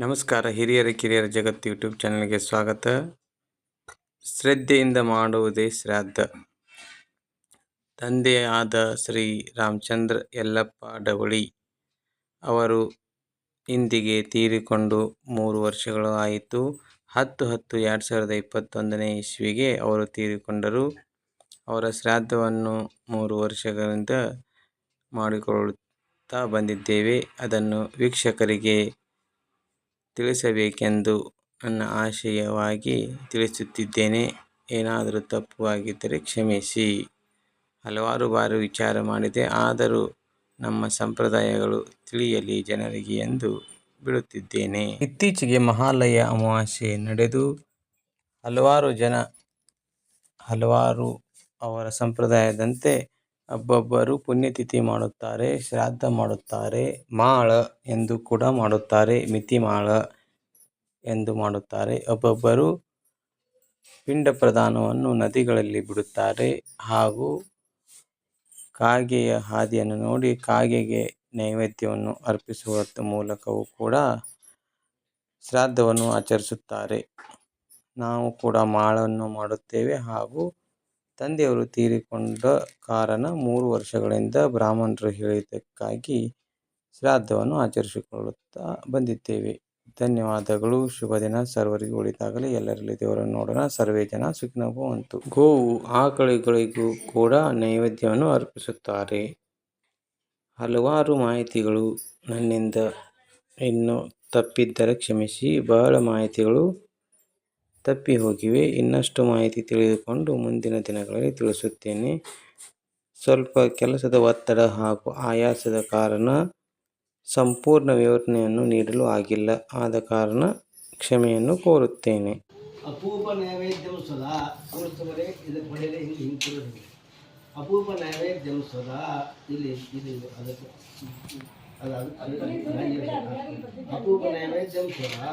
ನಮಸ್ಕಾರ, ಹಿರಿಯರ, ಕಿರಿಯರ ಜಗತ್ತು ಯೂಟ್ಯೂಬ್ ಚಾನಲ್ಗೆ ಸ್ವಾಗತ. ಶ್ರದ್ಧೆಯಿಂದ ಮಾಡುವುದೇ ಶ್ರಾದ್ದ. ತಂದೆ ಆದ ಶ್ರೀ ರಾಮಚಂದ್ರ ಯಲ್ಲಪ್ಪ ಡವಳಿ ಅವರು ಇಂದಿಗೆ ತೀರಿಕೊಂಡು ಮೂರು ವರ್ಷಗಳು ಆಯಿತು. ಹತ್ತು ಹತ್ತು ಎರಡು ಸಾವಿರದ ಇಪ್ಪತ್ತೊಂದನೇ ಇಸ್ವಿಗೆ ಅವರು ತೀರಿಕೊಂಡರು. ಅವರ ಶ್ರಾದ್ದವನ್ನು ಮೂರು ವರ್ಷಗಳಿಂದ ಮಾಡಿಕೊಳ್ಳುತ್ತಾ ಬಂದಿದ್ದೇವೆ. ಅದನ್ನು ವೀಕ್ಷಕರಿಗೆ ತಿಳಿಸಬೇಕೆಂದು ನನ್ನ ಆಶಯವಾಗಿ ತಿಳಿಸುತ್ತಿದ್ದೇನೆ. ಏನಾದರೂ ತಪ್ಪು ಆಗಿದ್ದರೆ ಕ್ಷಮಿಸಿ. ಹಲವಾರು ಬಾರಿ ವಿಚಾರ ಮಾಡಿದೆ. ಆದರೂ ನಮ್ಮ ಸಂಪ್ರದಾಯಗಳು ತಿಳಿಯಲಿ ಜನರಿಗೆ ಎಂದು ಬಿಡುತ್ತಿದ್ದೇನೆ ಇತ್ತೀಚೆಗೆ ಮಹಾಲಯ ಅಮಾವಾಸ್ಯೆ ನಡೆದು ಹಲವಾರು ಜನ, ಹಲವಾರು ಅವರ ಸಂಪ್ರದಾಯದಂತೆ ಒಬ್ಬೊಬ್ಬರು ಪುಣ್ಯತಿಥಿ ಮಾಡುತ್ತಾರೆ, ಶ್ರಾದ್ದ ಮಾಡುತ್ತಾರೆ, ಮಾಳ ಎಂದು ಕೂಡ ಮಾಡುತ್ತಾರೆ ಮಿತಿ ಮಾಳ ಎಂದು ಮಾಡುತ್ತಾರೆ. ಒಬ್ಬೊಬ್ಬರು ಪಿಂಡ ಪ್ರದಾನವನ್ನು ನದಿಗಳಲ್ಲಿ ಬಿಡುತ್ತಾರೆ ಹಾಗೂ ಕಾಗೆಯ ಹಾದಿಯನ್ನು ನೋಡಿ ಕಾಗೆಗೆ ನೈವೇದ್ಯವನ್ನು ಅರ್ಪಿಸುವ ಮೂಲಕವೂ ಕೂಡ ಶ್ರಾದ್ದವನ್ನು ಆಚರಿಸುತ್ತಾರೆ. ನಾವು ಕೂಡ ಮಾಳನ್ನು ಮಾಡುತ್ತೇವೆ ಹಾಗೂ ತಂದೆಯವರು ತೀರಿಕೊಂಡ ಕಾರಣ ಮೂರು ವರ್ಷಗಳಿಂದ ಬ್ರಾಹ್ಮಣರು ಹೇಳಿದ್ದಕ್ಕಾಗಿ ಶ್ರಾದ್ದವನ್ನು ಆಚರಿಸಿಕೊಳ್ಳುತ್ತಾ ಬಂದಿದ್ದೇವೆ. ಧನ್ಯವಾದಗಳು. ಶುಭ ದಿನ. ಸರ್ವರಿಗೂ ಒಳಿತಾಗಲಿ ಎಲ್ಲರಲ್ಲಿ ದೇವರನ್ನು ನೋಡೋಣ. ಸರ್ವೇ ಜನ ಸುಖಿನೋ ಭವಂತು ಗೋವು ಆಕಳುಗಳಿಗೂ ಕೂಡ ನೈವೇದ್ಯವನ್ನು ಅರ್ಪಿಸುತ್ತಾರೆ. ಹಲವಾರು ಮಾಹಿತಿಗಳು ನನ್ನಿಂದ ಇನ್ನು ತಪ್ಪಿದ್ದರೆ ಕ್ಷಮಿಸಿ. ಬಹಳ ಮಾಹಿತಿಗಳು ತಪ್ಪಿ ಹೋಗಿವೆ ಇನ್ನಷ್ಟು ಮಾಹಿತಿ ತಿಳಿದುಕೊಂಡು ಮುಂದಿನ ದಿನಗಳಲ್ಲಿ ತಿಳಿಸುತ್ತೇನೆ ಸ್ವಲ್ಪ ಕೆಲಸದ ಒತ್ತಡ ಹಾಗೂ ಆಯಾಸದ ಕಾರಣ ಸಂಪೂರ್ಣ ವಿವರಣೆಯನ್ನು ನೀಡಲು ಆಗಿಲ್ಲ ಆದ ಕಾರಣ ಕ್ಷಮೆಯನ್ನು ಕೋರುತ್ತೇನೆ ಅಪೂಪ ನೈವೇದ್ಯಂ ಸದಾ ತೋರಿಸ್ತವರೆ ಇದಕ್ಕೆ ಹೊಡೆಯದೆ ಹಿಂಗೆ ಹಿಂಗೆ ಅಪೂಪ ನೈವೇದ್ಯಂ ಸದಾ ಇಲ್ಲಿ ಇಲ್ಲಿ ಅದಕ್ಕೆ ಅದು ಅದು ಅಪೂಪ ನೈವೇದ್ಯಂ ಸದಾ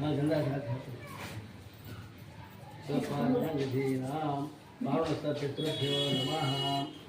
हाँ, स्वपादनिधीनां भावस्तपितृभ्यो नम।